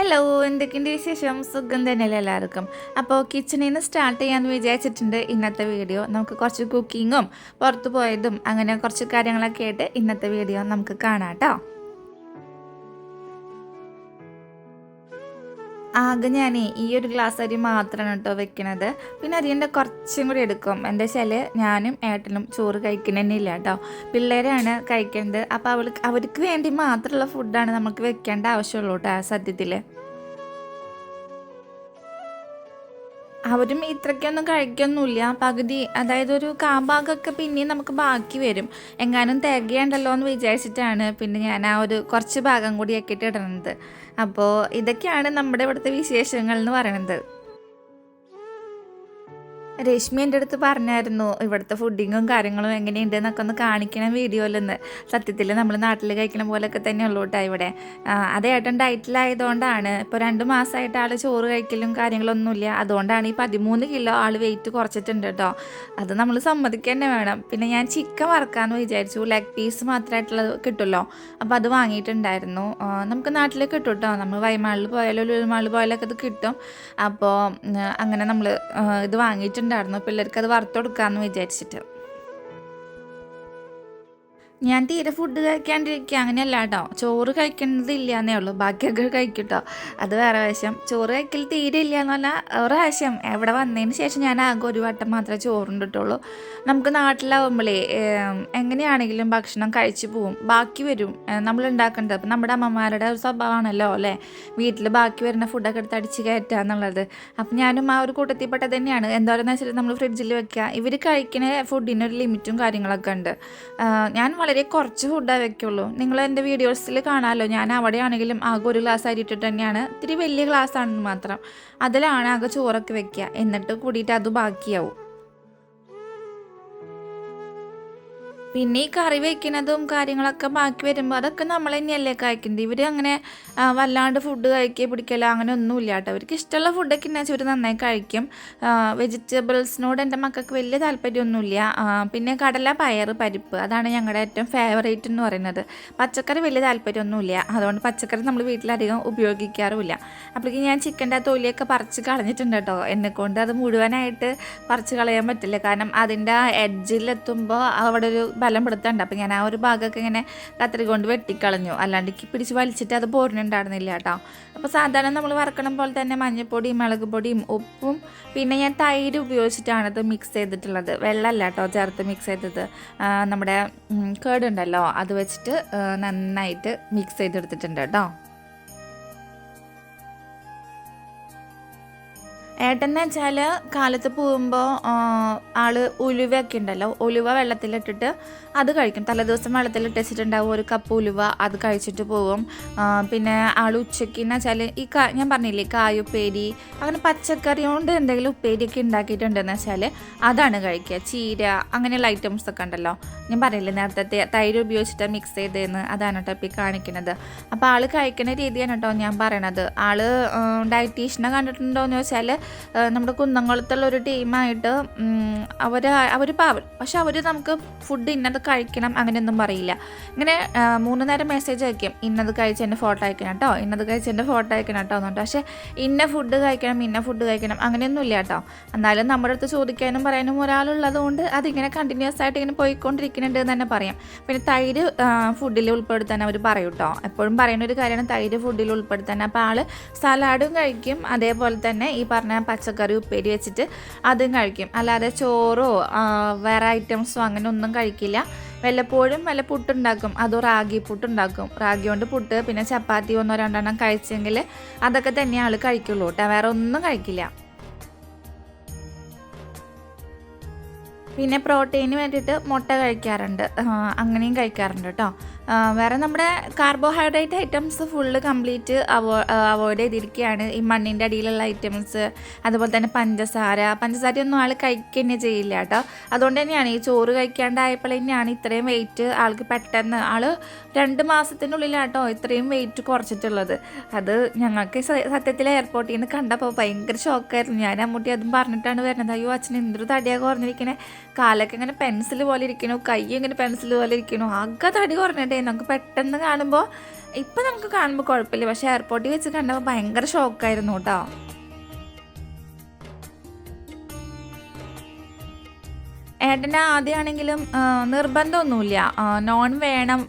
Hello എന്തൊക്കെയുണ്ട് വിശേഷം? സുഖം തന്നെയല്ലേ എല്ലാവർക്കും. അപ്പോൾ കിച്ചണിൽ നിന്ന് സ്റ്റാർട്ട് ചെയ്യാമെന്ന് വിചാരിച്ചിട്ടുണ്ട് ഇന്നത്തെ വീഡിയോ. നമുക്ക് കുറച്ച് കുക്കിങ്ങും പുറത്ത് പോയതും അങ്ങനെ കുറച്ച് കാര്യങ്ങളൊക്കെ ആയിട്ട് ഇന്നത്തെ വീഡിയോ നമുക്ക് കാണാം കേട്ടോ. ആകെ ഞാൻ ഈ ഒരു ഗ്ലാസ് അരി മാത്രമാണ് കേട്ടോ വെക്കണത്. പിന്നെ അരിന്റെ കുറച്ചും കൂടി എടുക്കും. എന്താ വെച്ചാൽ ഞാനും ഏട്ടനും ചോറ് കഴിക്കണമെന്നില്ല കേട്ടോ പിള്ളേരാണ് കഴിക്കേണ്ടത് അപ്പോൾ അവൾക്ക് അവർക്ക് വേണ്ടി മാത്രമുള്ള ഫുഡാണ് നമുക്ക് വെക്കേണ്ട ആവശ്യമുള്ളൂ കേട്ടോ ആ സത്യത്തിൽ അവരും ഇത്രയ്ക്കൊന്നും കഴിക്കൊന്നുമില്ല. പകുതി അതായത് ഒരു കാഭാഗമൊക്കെ പിന്നെയും നമുക്ക് ബാക്കി വരും. എങ്ങാനും തികയണ്ടല്ലോ എന്ന് വിചാരിച്ചിട്ടാണ് പിന്നെ ഞാൻ ആ ഒരു കുറച്ച് ഭാഗം കൂടി ആക്കിയിട്ട് ഇടുന്നത് അപ്പോൾ ഇതൊക്കെയാണ് നമ്മുടെ ഇവിടുത്തെ വിശേഷങ്ങൾ എന്ന് പറയുന്നത്. രശ്മി എന്റെ അടുത്ത് പറഞ്ഞായിരുന്നു ഇവിടുത്തെ ഫുഡിങ്ങും കാര്യങ്ങളും എങ്ങനെയുണ്ട് എന്നൊക്കെ ഒന്ന് കാണിക്കണം വീഡിയോയിലൊന്ന്. സത്യത്തിൽ നമ്മൾ നാട്ടിൽ കഴിക്കണ പോലെയൊക്കെ തന്നെ ഉള്ളൂ കേട്ടോ ഇവിടെ അത് ഏട്ടൻ ഡയറ്റിലായതുകൊണ്ടാണ് ഇപ്പോൾ രണ്ട് മാസമായിട്ട് ആൾ ചോറ് കഴിക്കലും കാര്യങ്ങളൊന്നുമില്ല. അതുകൊണ്ടാണ് ഈ പതിമൂന്ന് കിലോ ആൾ വെയിറ്റ് കുറച്ചിട്ടുണ്ട് കേട്ടോ അത് നമ്മൾ സമ്മതിക്കുക തന്നെ വേണം. പിന്നെ ഞാൻ ചിക്കൻ വറക്കാമെന്ന് വിചാരിച്ചു. ലെഗ് പീസ് മാത്രമായിട്ടുള്ളത് കിട്ടുമല്ലോ അപ്പോൾ അത് വാങ്ങിയിട്ടുണ്ടായിരുന്നു. നമുക്ക് നാട്ടിൽ കിട്ടും കേട്ടോ നമ്മൾ വൈമാളിൽ പോയാലോ ലുലുമാളിൽ പോയാലൊക്കെ ഇത് കിട്ടും. അപ്പോൾ അങ്ങനെ നമ്മൾ ഇത് വാങ്ങിയിട്ടുണ്ടായിരുന്നു പിള്ളേർക്ക് അത് വറുത്ത് കൊടുക്കാമെന്ന് വിചാരിച്ചിട്ട്. ഞാൻ തീരെ ഫുഡ് കഴിക്കാണ്ടിരിക്കുക അങ്ങനെയല്ല കേട്ടോ. ചോറ് കഴിക്കേണ്ടതില്ല എന്നേ ഉള്ളൂ. ബാക്കിയൊക്കെ കഴിക്കും അത് വേറെ വശം ചോറ് കഴിക്കൽ തീരെ ഇല്ല എന്ന് പറഞ്ഞാൽ ഒരു പ്രാവശ്യം എവിടെ വന്നതിന് ശേഷം ഞാൻ ആകെ ഒരു വട്ടം മാത്രമേ ചോറുണ്ടിട്ടുള്ളൂ. നമുക്ക് നാട്ടിലാവുമ്പോഴേ എങ്ങനെയാണെങ്കിലും ഭക്ഷണം കഴിച്ചു പോവും. ബാക്കി വരും. നമ്മൾ ഉണ്ടാക്കേണ്ടത്. അപ്പം നമ്മുടെ അമ്മമാരുടെ ഒരു സ്വഭാവമാണല്ലോ അല്ലേ? വീട്ടിൽ ബാക്കി വരുന്ന ഫുഡൊക്കെ എടുത്ത് അടിച്ച് കയറ്റുക എന്നുള്ളത്. അപ്പം ഞാനും ആ ഒരു കൂട്ടത്തിൽപ്പെട്ട തന്നെയാണ്. എന്താണെന്ന് വെച്ചാൽ നമ്മൾ ഫ്രിഡ്ജിൽ വെക്കുക ഇവർ കഴിക്കുന്ന ഫുഡിനൊരു ലിമിറ്റും കാര്യങ്ങളൊക്കെ ഉണ്ട്. ഞാൻ വളരെ കുറച്ച് ഫുഡേ വെക്കുള്ളൂ. നിങ്ങൾ എന്റെ വീഡിയോസിൽ കാണാമല്ലോ ഞാൻ അവിടെയാണെങ്കിലും ആകെ ഒരു ഗ്ലാസ് അരിയിട്ടിട്ട് തന്നെയാണ്. ഇത്തിരി വലിയ ഗ്ലാസ് ആണെന്ന് മാത്രം. അതിലാണ് ആകെ ചോറൊക്കെ വെക്കുക എന്നിട്ട് കൂടിയിട്ട് അത് ബാക്കിയാവും. പിന്നെ ഈ കറി വെക്കുന്നതും കാര്യങ്ങളൊക്കെ ബാക്കി വരുമ്പോൾ അതൊക്കെ നമ്മൾ തന്നെയല്ലേ കഴിക്കുന്നത് ഇവർ അങ്ങനെ വല്ലാണ്ട് ഫുഡ് കഴിക്കുക പിടിക്കല അങ്ങനെ ഒന്നുമില്ല കേട്ടോ. അവർക്ക് ഇഷ്ടമുള്ള ഫുഡൊക്കെ ഉണ്ടെന്ന് വെച്ചാൽ ഇവർ നന്നായി കഴിക്കും. വെജിറ്റബിൾസിനോട് എന്റെ മക്കൾക്ക് വലിയ താല്പര്യമൊന്നുമില്ല. പിന്നെ കടല പയർ പരിപ്പ് അതാണ് ഞങ്ങളുടെ ഏറ്റവും ഫേവറേറ്റ് എന്ന് പറയുന്നത്. പച്ചക്കറി വലിയ താല്പര്യമൊന്നുമില്ല. അതുകൊണ്ട് പച്ചക്കറി നമ്മൾ വീട്ടിലധികം ഉപയോഗിക്കാറുമില്ല. അപ്പോഴേക്കും ഞാൻ ചിക്കന്റെ തൊലിയൊക്കെ പറിച്ച് കളഞ്ഞിട്ടുണ്ട് കേട്ടോ. എന്നെക്കൊണ്ട് അത് മുഴുവനായിട്ട് പറിച്ച് കളയാൻ പറ്റില്ല. കാരണം അതിന്റെ എഡ്ജിലെത്തുമ്പോൾ അവിടെ ഒരു ബലം പെടുത്തണ്ട അപ്പോൾ ഞാൻ ആ ഒരു ഭാഗമൊക്കെ ഇങ്ങനെ കത്തിരി കൊണ്ട് വെട്ടിക്കളഞ്ഞു. അല്ലാണ്ട് പിടിച്ച് വലിച്ചിട്ട് അത് പോരുന്നുണ്ടായിരുന്നില്ല കേട്ടോ. അപ്പോൾ സാധാരണ നമ്മൾ വറക്കണം പോലെ തന്നെ മഞ്ഞൾപ്പൊടിയും മുളക് പൊടിയും ഉപ്പും പിന്നെ ഞാൻ തൈര് ഉപയോഗിച്ചിട്ടാണ് ഇത് മിക്സ് ചെയ്തിട്ടുള്ളത്. വെള്ളമല്ല കേട്ടോ ചേർത്ത് മിക്സ് ചെയ്തത്. നമ്മുടെ കേടുണ്ടല്ലോ. അത് വെച്ചിട്ട് നന്നായിട്ട് മിക്സ് ചെയ്തെടുത്തിട്ടുണ്ട് കേട്ടോ. ഏട്ടൻ വെച്ചാൽ കാലത്ത് പോകുമ്പോൾ ആൾ ഉലുവയൊക്കെ ഉണ്ടല്ലോ ഉലുവ വെള്ളത്തിലിട്ടിട്ട് അത് കഴിക്കും. തലേദിവസം വെള്ളത്തിലിട്ടിട്ടുണ്ടാവും ഒരു കപ്പ് ഉലുവ അത് കഴിച്ചിട്ട് പോകും. പിന്നെ ആൾ ഉച്ചയ്ക്ക് എന്ന് വെച്ചാൽ ഈ കാ ഞാൻ പറഞ്ഞില്ലേ കായുപ്പേരി അങ്ങനെ പച്ചക്കറി കൊണ്ട് എന്തെങ്കിലും ഉപ്പേരിയൊക്കെ ഉണ്ടാക്കിയിട്ടുണ്ടെന്ന് വെച്ചാൽ അതാണ് കഴിക്കുക. ചീര അങ്ങനെയുള്ള ഐറ്റംസ് ഒക്കെ ഉണ്ടല്ലോ. ഞാൻ പറഞ്ഞില്ലേ നേരത്തെ തൈര് ഉപയോഗിച്ചിട്ട് മിക്സ് ചെയ്തതെന്ന് അതാണ് കേട്ടോ ഇപ്പം കാണിക്കുന്നത് അപ്പോൾ ആൾ കഴിക്കുന്ന രീതിയാണ് കേട്ടോ ഞാൻ പറയണത്. ആൾ ഡയറ്റീഷ്യനെ കണ്ടിട്ടുണ്ടോ എന്ന് വെച്ചാൽ നമ്മുടെ കുന്നംകുളത്തുള്ള ഒരു ടീമായിട്ട് അവർ അവർ പാവൽ പക്ഷെ അവർ നമുക്ക് ഫുഡ് ഇന്നത് കഴിക്കണം അങ്ങനെയൊന്നും പറയില്ല. ഇങ്ങനെ മൂന്ന് നേരം മെസ്സേജ് അയക്കും ഇന്നത് കഴിച്ച് എന്റെ ഫോട്ടോ അയക്കണം കേട്ടോ ഇന്നത് കഴിച്ച് എന്റെ ഫോട്ടോ അയക്കണം കേട്ടോ എന്നുണ്ട് പക്ഷേ ഇന്ന ഫുഡ് കഴിക്കണം ഇന്ന ഫുഡ് കഴിക്കണം അങ്ങനെയൊന്നും ഇല്ല കേട്ടോ എന്നാലും നമ്മുടെ അടുത്ത് ചോദിക്കാനും പറയാനും ഒരാളുള്ളത് കൊണ്ട് അതിങ്ങനെ കണ്ടിന്യൂസ് ആയിട്ട് ഇങ്ങനെ പോയിക്കൊണ്ടിരിക്കുന്നുണ്ട് എന്ന് തന്നെ പറയാം. പിന്നെ തൈര് ഫുഡിൽ ഉൾപ്പെടുത്താൻ അവർ പറയും കേട്ടോ എപ്പോഴും പറയുന്ന ഒരു കാര്യമാണ് തൈര് ഫുഡിൽ ഉൾപ്പെടുത്താൻ. അപ്പോൾ ആൾ സലാഡും കഴിക്കും. അതേപോലെ തന്നെ ഈ പറഞ്ഞ പച്ചക്കറി ഉപ്പേരി വെച്ചിട്ട് അതും കഴിക്കും. അല്ലാതെ ചോറോ വേറെ ഐറ്റംസോ അങ്ങനെ ഒന്നും കഴിക്കില്ല. വല്ലപ്പോഴും വല്ല പുട്ടുണ്ടാക്കും. അതോ റാഗി പുട്ടുണ്ടാക്കും. റാഗി കൊണ്ട് പുട്ട് പിന്നെ ചപ്പാത്തി ഒന്നോ രണ്ടെണ്ണം കഴിച്ചെങ്കിൽ അതൊക്കെ തന്നെ ആൾ കഴിക്കുള്ളൂ കേട്ടോ. വേറെ ഒന്നും കഴിക്കില്ല. പിന്നെ പ്രോട്ടീന് വേണ്ടിയിട്ട് മുട്ട കഴിക്കാറുണ്ട്. അങ്ങനെയും കഴിക്കാറുണ്ട് കേട്ടോ. വേറെ നമ്മുടെ കാർബോഹൈഡ്രേറ്റ് ഐറ്റംസ് ഫുള്ള് കംപ്ലീറ്റ് അവോ അവോയ്ഡ് ചെയ്തിരിക്കുകയാണ്. ഈ മണ്ണിന്റെ അടിയിലുള്ള ഐറ്റംസ് അതുപോലെ തന്നെ പഞ്ചസാര. പഞ്ചസാരയൊന്നും ആൾ കഴിക്കുക തന്നെ ചെയ്യില്ല കേട്ടോ. അതുകൊണ്ട് തന്നെയാണ് ഈ ചോറ് കഴിക്കാണ്ടായപ്പോൾ തന്നെയാണ് ഇത്രയും വെയിറ്റ് ആൾക്ക് പെട്ടെന്ന് ആൾ രണ്ട് മാസത്തിനുള്ളിലാട്ടോ ഇത്രയും വെയിറ്റ് കുറച്ചിട്ടുള്ളത്. അത് ഞങ്ങൾക്ക് സത്യത്തിൽ എയർപോർട്ടിൽ നിന്ന് കണ്ടപ്പോൾ ഭയങ്കര ഷോക്കായിരുന്നു ഞാൻ അമ്മൂട്ടി അതും പറഞ്ഞിട്ടാണ് വരുന്നത്. അയ്യോ അച്ഛൻ എന്തൊരു തടിയാണ് കുറഞ്ഞിരിക്കണേ. കാലൊക്കെ ഇങ്ങനെ പെൻസിൽ പോലെ ഇരിക്കണു കൈ ഇങ്ങനെ പെൻസിൽ പോലെ ഇരിക്കണു. ആകെ തടി കുറഞ്ഞിട്ടേ നമുക്ക് പെട്ടെന്ന് കാണുമ്പോൾ ഇപ്പം നമുക്ക് കാണുമ്പോൾ കുഴപ്പമില്ല. പക്ഷേ എയർപോർട്ടിൽ വെച്ച് കണ്ടപ്പോൾ ഭയങ്കര ഷോക്കായിരുന്നു കേട്ടോ. ഏട്ടന് ആദ്യമാണെങ്കിലും നിർബന്ധമൊന്നുമില്ല. നോൺ വേണം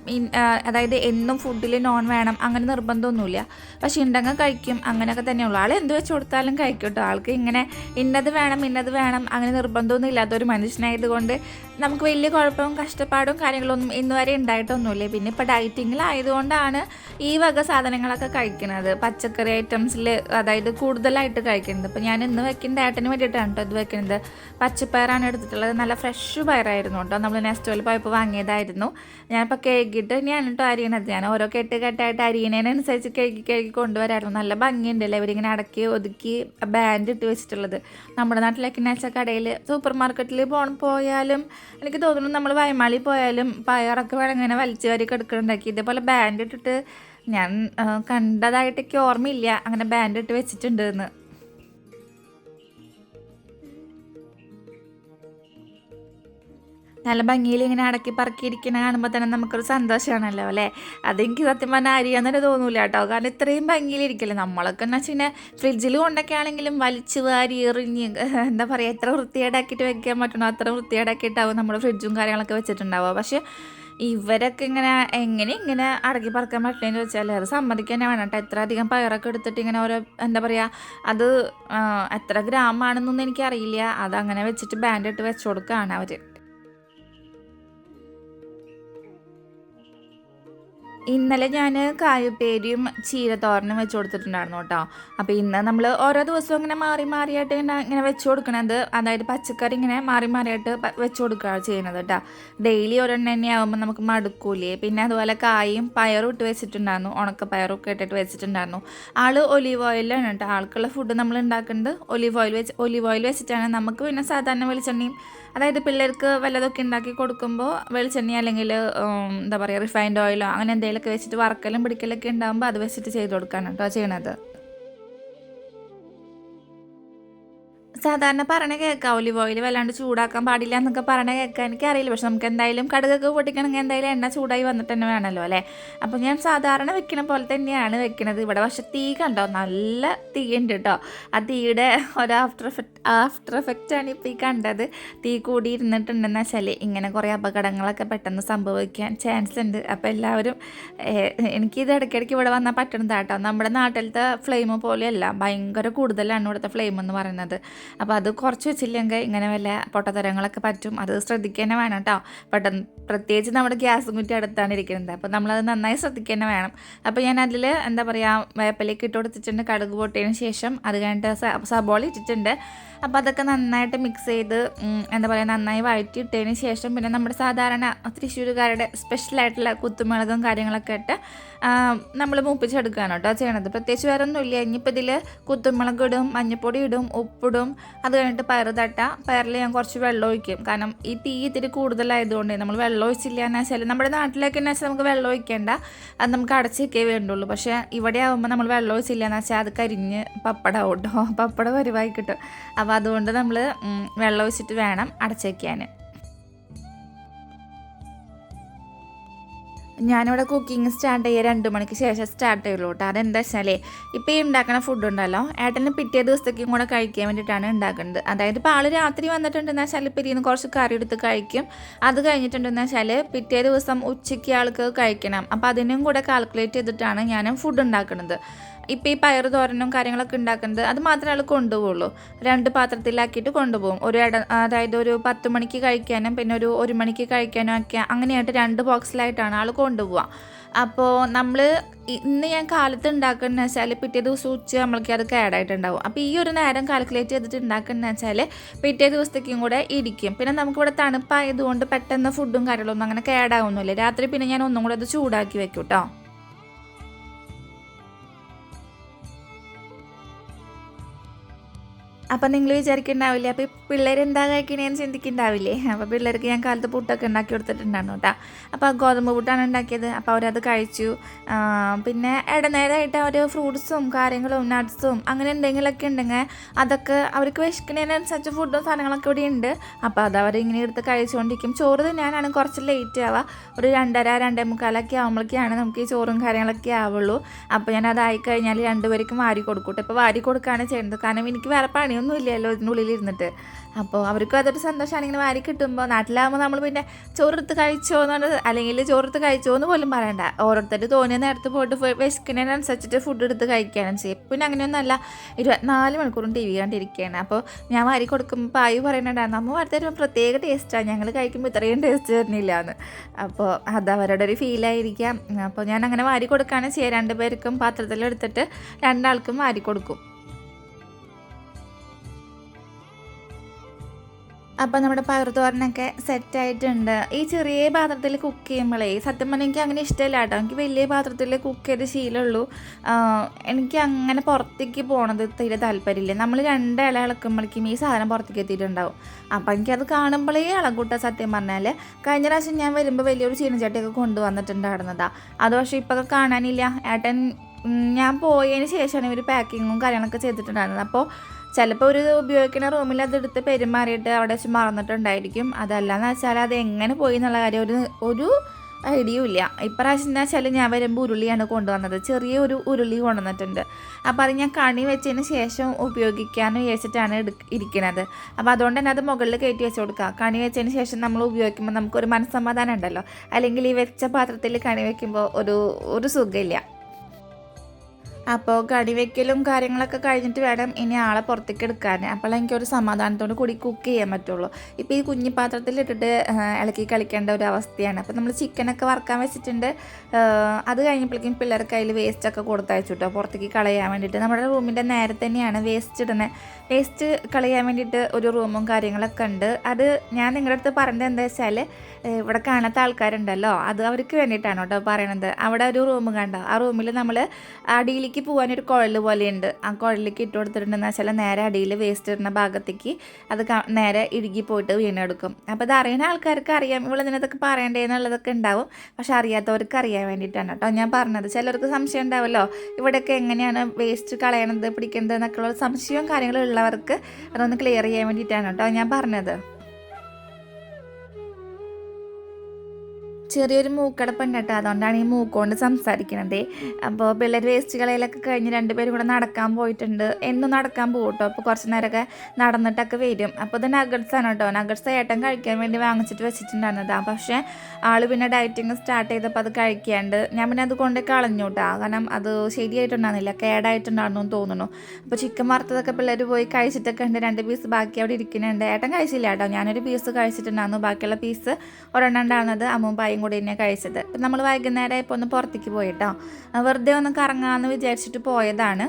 അതായത് എന്നും ഫുഡിൽ നോൺ വേണം അങ്ങനെ നിർബന്ധമൊന്നുമില്ല. പക്ഷെ ഉണ്ടെങ്കിൽ കഴിക്കും അങ്ങനെയൊക്കെ തന്നെയുള്ളൂ. ആൾ എന്ത് വെച്ച് കൊടുത്താലും കഴിക്കും കേട്ടോ ആൾക്ക് ഇങ്ങനെ ഇന്നത് വേണം ഇന്നത് വേണം അങ്ങനെ നിർബന്ധമൊന്നും ഇല്ലാത്തൊരു മനുഷ്യനായതുകൊണ്ട് നമുക്ക് വലിയ കുഴപ്പവും കഷ്ടപ്പാടും കാര്യങ്ങളൊന്നും ഇന്ന് വരെ ഉണ്ടായിട്ടൊന്നുമില്ല. പിന്നെ ഇപ്പോൾ ഡയറ്റിങ്ങിലായതുകൊണ്ടാണ് ഈ വക സാധനങ്ങളൊക്കെ കഴിക്കുന്നത്. പച്ചക്കറി ഐറ്റംസിൽ അതായത് കൂടുതലായിട്ട് കഴിക്കുന്നത്. ഇപ്പോൾ ഞാൻ ഇന്ന് വെക്കുന്ന ഏട്ടന് വേണ്ടിയിട്ടാണ് കേട്ടോ ഇത് വെക്കുന്നത്. പച്ചപ്പയറാണ് എടുത്തിട്ടുള്ളത്. നല്ല ഫ്രഷ് പയറായിരുന്നു കേട്ടോ. നമ്മൾ നെസ്റ്റോയിൽ പോയപ്പോൾ വാങ്ങിയതായിരുന്നു. ഞാനിപ്പോൾ കേക്കിട്ട് തന്നെയാണ് കേട്ടോ അരിയണത്. ഞാൻ ഓരോ കെട്ട് കെട്ടായിട്ട് അരിയണതിനനുസരിച്ച് കഴുകി കഴുകി കൊണ്ടുവരായിരുന്നു. നല്ല ഭംഗിയുണ്ടല്ലേ ഇവരിങ്ങനെ അടക്കി ഒതുക്കി ബാൻഡ് ഇട്ട് വെച്ചിട്ടുള്ളത്. നമ്മുടെ നാട്ടിലൊക്കെ വെച്ചാൽ കടയിൽ സൂപ്പർ മാർക്കറ്റിൽ പോ പോയാലും എനിക്ക് തോന്നുന്നു നമ്മൾ വയമാളി പോയാലും പയറൊക്കെ വേണം ഇങ്ങനെ വലിച്ചു വാരി കെടുക്കുന്നുണ്ടാക്കി ഇതേപോലെ ബാൻഡ് ഇട്ടിട്ട് ഞാൻ കണ്ടതായിട്ടൊക്കെ ഓർമ്മയില്ല. അങ്ങനെ ബാൻഡ് ഇട്ട് വെച്ചിട്ടുണ്ട് നല്ല ഭംഗിയിൽ ഇങ്ങനെ അടക്കി പറക്കിയിരിക്കണ കാണുമ്പോൾ തന്നെ നമുക്കൊരു സന്തോഷമാണല്ലോ അല്ലേ? അതെനിക്ക് സത്യം പറഞ്ഞാൽ അരിയാന്നൊരു തോന്നൂല കേട്ടോ. കാരണം ഇത്രയും ഭംഗിയിലിരിക്കില്ല നമ്മളൊക്കെ എന്ന് വെച്ചാൽ ഫ്രിഡ്ജിൽ കൊണ്ടൊക്കെ ആണെങ്കിലും വലിച്ചു വാരി എറിഞ്ഞ് എന്താ പറയുക എത്ര വൃത്തിയേടാക്കിയിട്ട് വെക്കാൻ പറ്റണോ അത്ര വൃത്തിയേടാക്കിയിട്ടാവും നമ്മുടെ ഫ്രിഡ്ജും കാര്യങ്ങളൊക്കെ വെച്ചിട്ടുണ്ടാവുക. പക്ഷേ ഇവരൊക്കെ ഇങ്ങനെ എങ്ങനെ ഇങ്ങനെ അടക്കി പറക്കാൻ പറ്റില്ലെന്ന് വെച്ചാൽ അത് സമ്മതിക്കാൻ തന്നെ വേണം കേട്ടോ. എത്ര അധികം പയറൊക്കെ എടുത്തിട്ട് ഇങ്ങനെ ഓരോ എന്താ പറയുക അത് എത്ര ഗ്രാം ആണെന്നൊന്നും എനിക്കറിയില്ല. അത് അങ്ങനെ വെച്ചിട്ട് ബാൻഡ് ഇട്ട് വെച്ചു കൊടുക്കുകയാണ് അവർ ഇന്നലെ ഞാൻ കായുപ്പേരിയും ചീരത്തോരനും വെച്ച് കൊടുത്തിട്ടുണ്ടായിരുന്നു കേട്ടോ. അപ്പോൾ ഇന്ന് നമ്മൾ ഓരോ ദിവസവും ഇങ്ങനെ മാറി മാറിയായിട്ട് ഇങ്ങനെ ഇങ്ങനെ വെച്ച് കൊടുക്കണത് അതായത് പച്ചക്കറി ഇങ്ങനെ മാറി മാറിയായിട്ട് വെച്ച് കൊടുക്കുകയാണ് ചെയ്യുന്നത് കേട്ടോ. ഡെയിലി ഒരെണ്ണം തന്നെ ആകുമ്പോൾ നമുക്ക് മടുക്കൂലേ. പിന്നെ അതുപോലെ കായും പയറും ഇട്ട് വെച്ചിട്ടുണ്ടായിരുന്നു. ഉണക്ക പയറും ഒക്കെ ഇട്ടിട്ട് വെച്ചിട്ടുണ്ടായിരുന്നു. ആൾ ഒലീവ് ഓയിലാണ് കേട്ടോ. ആൾക്കുള്ള ഫുഡ് നമ്മൾ ഉണ്ടാക്കുന്നത് ഒലീവ് ഓയിൽ വെച്ച് ഒലീവ് ഓയിൽ വെച്ചിട്ടാണ്. നമുക്ക് പിന്നെ സാധാരണ വെളിച്ചെണ്ണയും അതായത് പിള്ളേർക്ക് വല്ലതൊക്കെ ഉണ്ടാക്കി കൊടുക്കുമ്പോൾ വെളിച്ചെണ്ണ അല്ലെങ്കിൽ എന്താ പറയുക റിഫൈൻഡ് ഓയിലോ അങ്ങനെ എന്തെങ്കിലുമൊക്കെ വെച്ചിട്ട് വറക്കലും പിടിക്കലൊക്കെ ഉണ്ടാകുമ്പോൾ അത് വെച്ചിട്ട് ചെയ്ത് കൊടുക്കാനാണ് കേട്ടോ ചെയ്യണത്. സാധാരണ പറഞ്ഞ കേൾക്കാം ഒലിവ് ഓയിൽ വല്ലാണ്ട് ചൂടാക്കാൻ പാടില്ല എന്നൊക്കെ പറഞ്ഞ കേൾക്കാൻ എനിക്കറിയില്ല. പക്ഷെ നമുക്ക് എന്തായാലും കടുകൊക്കെ പൊട്ടിക്കണമെങ്കിൽ എന്തായാലും എണ്ണ ചൂടായി വന്നിട്ട് തന്നെ വേണമല്ലോ അല്ലേ? അപ്പോൾ ഞാൻ സാധാരണ വെക്കണ പോലെ തന്നെയാണ് വെക്കണത്. ഇവിടെ പക്ഷെ തീ കണ്ടോ? നല്ല തീ ഉണ്ട് കേട്ടോ. ആ തീയുടെ ഒരു ആഫ്റ്റർ എഫക്റ്റ് ആഫ്റ്റർ എഫക്റ്റ് ആണ് ഇപ്പോൾ ഈ കണ്ടത്. തീ കൂടി ഇരുന്നിട്ടുണ്ടെന്ന് വെച്ചാൽ ഇങ്ങനെ കുറേ അപകടങ്ങളൊക്കെ പെട്ടെന്ന് സംഭവിക്കാൻ ചാൻസ് ഉണ്ട്. അപ്പോൾ എല്ലാവരും എനിക്ക് എനിക്കിത് ഇടയ്ക്കിടയ്ക്ക് ഇവിടെ വന്നാൽ പറ്റണതാട്ടോ. നമ്മുടെ നാട്ടിലത്തെ ഫ്ലെയിം പോലെയല്ല ഭയങ്കര കൂടുതലാണ് ഇവിടുത്തെ ഫ്ലെയിം എന്ന് പറയുന്നത്. അപ്പോൾ അത് കുറച്ച് വെച്ചില്ലെങ്കിൽ ഇങ്ങനെ വല്ല പൊട്ടത്തരങ്ങളൊക്കെ പറ്റും. അത് ശ്രദ്ധിക്കുക തന്നെ വേണം കേട്ടോ പെട്ടെന്ന് പ്രത്യേകിച്ച് നമ്മുടെ ഗ്യാസ് കുറ്റി അടുത്താണ് ഇരിക്കുന്നത്. അപ്പോൾ നമ്മളത് നന്നായി ശ്രദ്ധിക്കുക തന്നെ വേണം. അപ്പോൾ ഞാൻ അതിൽ എന്താ പറയുക വേപ്പലേക്ക് ഇട്ട് കൊടുത്തിട്ടുണ്ട്. കടുക് പൊട്ടിയതിന് ശേഷം അത് കഴിഞ്ഞിട്ട് സബോള ഇട്ടിട്ടുണ്ട്. അപ്പോൾ അതൊക്കെ നന്നായിട്ട് മിക്സ് ചെയ്ത് എന്താ പറയുക നന്നായി വഴറ്റി ഇട്ടതിന് ശേഷം പിന്നെ നമ്മുടെ സാധാരണ തൃശ്ശൂരുകാരുടെ സ്പെഷ്യലായിട്ടുള്ള കുത്തുമുളകും കാര്യങ്ങളൊക്കെ ഇട്ട് നമ്മൾ മൂപ്പിച്ചെടുക്കുകയാണ് കേട്ടോ ചെയ്യണത്. പ്രത്യേകിച്ച് വേറെ ഒന്നുമില്ല ഇനിയിപ്പോൾ ഇതിൽ കുത്തുമുളക് ഇടും മഞ്ഞൾപ്പൊടി ഇടും ഉപ്പിടും അത് കഴിഞ്ഞിട്ട് പയർ തട്ട. പയറിൽ ഞാൻ കുറച്ച് വെള്ളം ഒഴിക്കും. കാരണം ഈ തീ ഇത്തിരി കൂടുതലായതുകൊണ്ട് നമ്മൾ വെള്ളം ഒഴിച്ചില്ല എന്ന് വെച്ചാൽ നമ്മുടെ നാട്ടിലേക്ക് എന്ന് വെച്ചാൽ നമുക്ക് വെള്ളം ഒഴിക്കേണ്ട. അത് നമുക്ക് അടച്ചേക്കേ വേണ്ടുള്ളൂ. പക്ഷേ ഇവിടെ ആകുമ്പോൾ നമ്മൾ വെള്ളം ഒഴിച്ചില്ല എന്ന് വെച്ചാൽ അത് കരിഞ്ഞ് പപ്പടം കേട്ടോ. പപ്പടം വരുവായി കിട്ടും. അതുകൊണ്ട് നമ്മൾ വെള്ളം ഒഴിച്ചിട്ട് വേണം അടച്ചേക്കാൻ ഞാനിവിടെ കുക്കിംഗ് സ്റ്റാർട്ട് ചെയ്യുക രണ്ട് മണിക്ക് ശേഷം സ്റ്റാർട്ട് ചെയ്യുള്ളൂ കേട്ടോ. അതെന്താ വെച്ചാലേ ഇപ്പോൾ ഈ ഉണ്ടാക്കുന്ന ഫുഡ് ഉണ്ടല്ലോ ഏട്ടന് പിറ്റേ ദിവസത്തേക്കും കൂടെ കഴിക്കാൻ വേണ്ടിയിട്ടാണ് ഉണ്ടാക്കുന്നത്. അതായത് ഇപ്പോൾ ആൾ രാത്രി വന്നിട്ടുണ്ടെന്ന് വെച്ചാൽ ഇപ്പോൾ ഇരുന്ന് കുറച്ച് കറി എടുത്ത് കഴിക്കും. അത് കഴിഞ്ഞിട്ടുണ്ടെന്ന് വെച്ചാൽ പിറ്റേ ദിവസം ഉച്ചയ്ക്ക് ആൾക്ക് കഴിക്കണം. അപ്പോൾ അതിനും കൂടെ കാൽക്കുലേറ്റ് ചെയ്തിട്ടാണ് ഞാൻ ഫുഡ് ഉണ്ടാക്കുന്നത്. ഇപ്പോൾ ഈ പയർ തോരനും കാര്യങ്ങളൊക്കെ ഉണ്ടാക്കുന്നത് അത് മാത്രമേ ആൾ കൊണ്ടുപോകുള്ളൂ രണ്ട് പാത്രത്തിലാക്കിയിട്ട് കൊണ്ടുപോകും. ഒരു അതായത് ഒരു പത്ത് മണിക്ക് കഴിക്കാനും പിന്നെ ഒരു ഒരു മണിക്ക് കഴിക്കാനും ഒക്കെ അങ്ങനെയായിട്ട് രണ്ട് ബോക്സിലായിട്ടാണ് ആൾ കൊണ്ടുപോവുക. അപ്പോൾ നമ്മൾ ഇന്ന് ഞാൻ കാലത്ത് ഉണ്ടാക്കുന്ന വെച്ചാൽ പിറ്റേ ദിവസം ഉച്ച നമ്മൾക്ക് അത് കേടായിട്ടുണ്ടാവും. അപ്പോൾ ഈ ഒരു നേരം കാൽക്കുലേറ്റ് ചെയ്തിട്ട് ഉണ്ടാക്കുന്ന വെച്ചാൽ പിറ്റേ ദിവസത്തേക്കും കൂടെ ഇരിക്കും. പിന്നെ നമുക്കിവിടെ തണുപ്പായതുകൊണ്ട് പെട്ടെന്ന് ഫുഡും കാര്യങ്ങളൊന്നും അങ്ങനെ കേടാവുന്നില്ല രാത്രി പിന്നെ ഞാൻ ഒന്നും കൂടെ അത് ചൂടാക്കി വെക്കും കേട്ടോ അപ്പം നിങ്ങൾ വിചാരിക്കുന്നുണ്ടാവില്ലേ അപ്പോൾ പിള്ളേർ എന്താ കഴിക്കണേന്ന് ചിന്തിക്കുന്നുണ്ടാവില്ലേ അപ്പോൾ പിള്ളേർക്ക് ഞാൻ കാലത്ത് പുട്ടൊക്കെ ഉണ്ടാക്കി കൊടുത്തിട്ടുണ്ടായിരുന്നു കേട്ടോ. അപ്പോൾ ആ ഗോതമ്പ് പുട്ടാണ് ഉണ്ടാക്കിയത്. അപ്പോൾ അവരത് കഴിച്ചു. പിന്നെ ഇടനേരമായിട്ട് അവർ ഫ്രൂട്ട്സും കാര്യങ്ങളും നട്ട്സും അങ്ങനെ എന്തെങ്കിലുമൊക്കെ ഉണ്ടെങ്കിൽ അതൊക്കെ അവർക്ക് വിശക്കുന്നതിനനുസരിച്ച് ഫുഡും സാധനങ്ങളൊക്കെ ഇവിടെ ഉണ്ട്. അപ്പോൾ അത് അവരിങ്ങനെ എടുത്ത് കഴിച്ചുകൊണ്ടിരിക്കും. ചോറ് തിന്നാനാണ് കുറച്ച് ലേറ്റ് ആവുക. ഒരു രണ്ടര രണ്ടേ മുക്കാലൊക്കെ ആകുമ്പോഴേക്കാണ് നമുക്ക് ഈ ചോറും കാര്യങ്ങളൊക്കെ ആവുള്ളൂ. അപ്പോൾ ഞാൻ അതായി കഴിഞ്ഞാൽ രണ്ടുപേർക്കും വാരി കൊടുക്കൂട്ടെ ഇപ്പോൾ വാരി കൊടുക്കുകയാണ് ചെയ്യുന്നത്. കാരണം എനിക്ക് വേറെ പണിയൊന്നും ഇല്ലല്ലോ ഇതിനുള്ളിൽ ഇരുന്നിട്ട് അപ്പോൾ അവർക്കും അതൊരു സന്തോഷമാണ് ഇങ്ങനെ വാരി കിട്ടുമ്പോൾ നാട്ടിലാകുമ്പോൾ നമ്മൾ പിന്നെ ചോറെടുത്ത് കഴിച്ചോ എന്ന് പറഞ്ഞത് അല്ലെങ്കിൽ ചോറെടുത്ത് കഴിച്ചോ എന്ന് പോലും പറയണ്ട. ഓരോരുത്തർ തോന്നിയ നേരത്ത് പോയിട്ട് വിശക്കുന്നതിനനുസരിച്ചിട്ട് ഫുഡ് എടുത്ത് കഴിക്കാനും ചെയ്യും. പിന്നെ അങ്ങനെയൊന്നുമല്ല. ഇരുപത്തിനാല് മണിക്കൂറും ടി വി കണ്ടിരിക്കുകയാണ്. അപ്പോൾ ഞാൻ വാരി കൊടുക്കുമ്പോൾ പായ് പറയുന്നുണ്ടായിരുന്നു നമ്മൾ വാരി തരുമ്പോൾ പ്രത്യേക ടേസ്റ്റാണ് ഞങ്ങൾ കഴിക്കുമ്പോൾ ഇത്രയും ടേസ്റ്റ് തരുന്നില്ല എന്ന്. അപ്പോൾ അത് അവരുടെ ഒരു ഫീലായിരിക്കാം അപ്പോൾ ഞാൻ അങ്ങനെ വാരി കൊടുക്കുകയാണ് ചെയ്യുക രണ്ടുപേർക്കും പാത്രത്തിലെടുത്തിട്ട് രണ്ടാൾക്കും വാരി കൊടുക്കും. അപ്പം നമ്മുടെ പയറുതോരനൊക്കെ സെറ്റായിട്ടുണ്ട് ഈ ചെറിയ പാത്രത്തിൽ കുക്ക് ചെയ്യുമ്പോഴേ സത്യം പറഞ്ഞാൽ എനിക്ക് അങ്ങനെ ഇഷ്ടമില്ല കേട്ടോ. എനിക്ക് വലിയ പാത്രത്തിൽ കുക്ക് ചെയ്ത് ശീലമുള്ളൂ. എനിക്ക് അങ്ങനെ പുറത്തേക്ക് പോണത് തീരെ താല്പര്യമില്ല. നമ്മൾ രണ്ട് ഇല ഇളക്കുമ്പോഴേക്കും ഈ സാധനം പുറത്തേക്ക് എത്തിയിട്ടുണ്ടാവും. അപ്പം എനിക്കത് കാണുമ്പോഴേ ഇളകൂട്ട സത്യം പറഞ്ഞാൽ കഴിഞ്ഞ പ്രാവശ്യം ഞാൻ വരുമ്പോൾ വലിയൊരു ചീനച്ചട്ടിയൊക്കെ കൊണ്ടുവന്നിട്ടുണ്ടായിരുന്നതാ. അത് പക്ഷേ ഇപ്പോൾ കാണാനില്ല. ഏട്ടൻ ഞാൻ പോയതിന് ശേഷമാണ് ഇവർ പാക്കിങ്ങും കാര്യങ്ങളൊക്കെ ചെയ്തിട്ടുണ്ടായിരുന്നത്. അപ്പോൾ ചിലപ്പോൾ ഒരു ഉപയോഗിക്കുന്ന റൂമിൽ അതെടുത്ത് പെരുമാറിയിട്ട് അവിടെ വെച്ച് മറന്നിട്ടുണ്ടായിരിക്കും. അതല്ലാന്ന് വെച്ചാൽ അത് എങ്ങനെ പോയി എന്നുള്ള കാര്യം ഒരു ഒരു ഐഡിയയും ഇല്ല. ഇപ്രാവശ്യം എന്താ വെച്ചാൽ ഞാൻ വരുമ്പോൾ ഉരുളിയാണ് കൊണ്ടുവന്നത്. ചെറിയ ഒരു ഉരുളി കൊണ്ടുവന്നിട്ടുണ്ട്. അപ്പോൾ അത് ഞാൻ കണി വെച്ചതിന് ശേഷം ഉപയോഗിക്കാമെന്ന് വിചാരിച്ചിട്ടാണ് ഇരിക്കുന്നത് അപ്പോൾ അതുകൊണ്ട് തന്നെ അത് മുകളിൽ കയറ്റി വെച്ച് കൊടുക്കുക. കണി വെച്ചതിന് ശേഷം നമ്മൾ ഉപയോഗിക്കുമ്പോൾ നമുക്കൊരു മനസ്സമാധാനം ഉണ്ടല്ലോ. അല്ലെങ്കിൽ ഈ വെച്ച പാത്രത്തിൽ കണി വെക്കുമ്പോൾ ഒരു ഒരു സുഖമില്ല. അപ്പോൾ കടി വെക്കലും കാര്യങ്ങളൊക്കെ കഴിഞ്ഞിട്ട് വേണം ഇനി ആളെ പുറത്തേക്ക് എടുക്കാൻ അപ്പോൾ എനിക്കൊരു സമാധാനത്തോട് കൂടി കുക്ക് ചെയ്യാൻ പറ്റുള്ളൂ. ഇപ്പോൾ ഈ കുഞ്ഞി പാത്രത്തിൽ ഇട്ടിട്ട് ഇളക്കി കളിക്കേണ്ട ഒരു അവസ്ഥയാണ്. അപ്പോൾ നമ്മൾ ചിക്കനൊക്കെ വറക്കാൻ വെച്ചിട്ടുണ്ട്. അത് കഴിഞ്ഞപ്പോഴേക്കും പിള്ളേർക്ക് അതിൽ വേസ്റ്റൊക്കെ കൊടുത്തയച്ചു കേട്ടോ പുറത്തേക്ക് കളയാൻ വേണ്ടിയിട്ട്. നമ്മുടെ റൂമിന്റെ നേരെ തന്നെയാണ് വേസ്റ്റ് ഇടുന്നത് വേസ്റ്റ് കളയാൻ വേണ്ടിയിട്ട് ഒരു റൂമും കാര്യങ്ങളൊക്കെ ഉണ്ട്. അത് ഞാൻ നിങ്ങളുടെ അടുത്ത് പറയുന്നത് എന്താ വെച്ചാൽ ഇവിടെ കാണാത്ത ആൾക്കാരുണ്ടല്ലോ. അത് അവർക്ക് വേണ്ടിയിട്ടാണ് കേട്ടോ പറയണത്. അവിടെ ഒരു റൂം കണ്ടോ? ആ റൂമിൽ നമ്മൾ അടിയിലേക്ക് പോകാനൊരു കുഴൽ പോലെയുണ്ട്. ആ കുഴലിലേക്ക് ഇട്ട് കൊടുത്തിട്ടുണ്ടെന്ന് വെച്ചാൽ നേരെ അടിയിൽ വേസ്റ്റ് ഇടുന്ന ഭാഗത്തേക്ക് അത് നേരെ ഇടുക്കി പോയിട്ട് വീണെടുക്കും. അപ്പോൾ അത് അറിയുന്ന ആൾക്കാർക്ക് അറിയാം. ഇവിടെ ഇതിനകത്തൊക്കെ പറയണ്ടേ എന്നുള്ളതൊക്കെ ഉണ്ടാവും. പക്ഷെ അറിയാത്തവർക്ക് അറിയാൻ വേണ്ടിയിട്ടാണ് കേട്ടോ ഞാൻ പറഞ്ഞത്. ചിലർക്ക് സംശയം ഉണ്ടാവുമല്ലോ. ഇവിടെയൊക്കെ എങ്ങനെയാണ് വേസ്റ്റ് കളയണത് പിടിക്കേണ്ടത് എന്നൊക്കെയുള്ള സംശയവും കാര്യങ്ങളും ഉള്ളവർക്ക് അതൊന്ന് ക്ലിയർ ചെയ്യാൻ വേണ്ടിയിട്ടാണ് കേട്ടോ ഞാൻ പറഞ്ഞത്. ചെറിയൊരു മൂക്കടപ്പുണ്ട് കേട്ടോ. അതുകൊണ്ടാണ് ഈ മൂക്കൊണ്ട് സംസാരിക്കുന്നത് അപ്പോൾ പിള്ളേർ വേസ്റ്റ് കളയിലൊക്കെ കഴിഞ്ഞ് രണ്ടുപേരും കൂടെ നടക്കാൻ പോയിട്ടുണ്ട്. എന്നും നടക്കാൻ പോകും കേട്ടോ അപ്പോൾ കുറച്ച് നേരമൊക്കെ നടന്നിട്ടൊക്കെ വരും. അപ്പോൾ ഇത് നഗട്സ് ആണ് കേട്ടോ. നഗട്സ് ഏട്ടൻ കഴിക്കാൻ വേണ്ടി വാങ്ങിച്ചിട്ട് വെച്ചിട്ടുണ്ടായിരുന്നതാണ് പക്ഷേ ആൾ പിന്നെ ഡയറ്റിങ് സ്റ്റാർട്ട് ചെയ്തപ്പോൾ അത് കഴിക്കാണ്ട് ഞാൻ പിന്നെ അത് കൊണ്ട് കളഞ്ഞു കേട്ടോ. കാരണം അത് ശരിയായിട്ടുണ്ടായിരുന്നില്ല. കേടായിട്ടുണ്ടായിരുന്നു എന്ന് തോന്നുന്നു. അപ്പോൾ ചിക്കൻ വറുത്തതൊക്കെ പിള്ളേർ പോയി കഴിച്ചിട്ടൊക്കെ ഉണ്ട്. രണ്ട് പീസ് ബാക്കി അവിടെ ഇരിക്കുന്നുണ്ട്. ഏട്ടൻ കഴിച്ചില്ല കേട്ടോ. ഞാനൊരു പീസ് കഴിച്ചിട്ടുണ്ടായിരുന്നു. ബാക്കിയുള്ള പീസ് ഒരെണ്ണം ഉണ്ടായിരുന്നത് അമ്മും കൂടി തന്നെ കഴിച്ചത്. അപ്പം നമ്മൾ വൈകുന്നേരം ഇപ്പോൾ ഒന്ന് പുറത്തേക്ക് പോയിട്ടോ വെറുതെ ഒന്ന് കറങ്ങാമെന്ന് വിചാരിച്ചിട്ട് പോയതാണ്.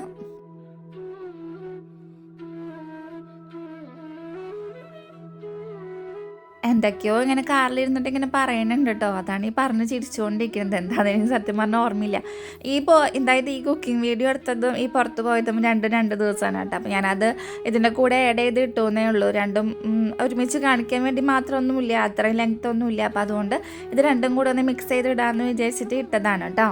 എന്തൊക്കെയോ ഇങ്ങനെ കാറിലിരുന്നിട്ട് ഇങ്ങനെ പറയുന്നുണ്ട് കേട്ടോ. അതാണ് ഈ പറഞ്ഞ് ചിരിച്ചുകൊണ്ടിരിക്കുന്നത് എന്താണെന്ന് എനിക്ക് സത്യം പറഞ്ഞാൽ ഓർമ്മയില്ല. ഈ പോ എന്തായത് ഈ കുക്കിംഗ് വീഡിയോ എടുത്തതും ഈ പുറത്ത് പോയതും രണ്ടും രണ്ട് ദിവസമാണ് കേട്ടോ. അപ്പോൾ ഞാനത് ഇതിന്റെ കൂടെ ആഡ് ചെയ്ത് കിട്ടുമെന്നേ ഉള്ളൂ. രണ്ടും ഒരുമിച്ച് കാണിക്കാൻ വേണ്ടി മാത്രമൊന്നുമില്ല. അത്രയും ലെങ്ത് ഒന്നുമില്ല. അപ്പോൾ അതുകൊണ്ട് ഇത് രണ്ടും കൂടെ ഒന്ന് മിക്സ് ചെയ്ത് ഇടാമെന്ന് വിചാരിച്ചിട്ട് ഇട്ടതാണ് കേട്ടോ.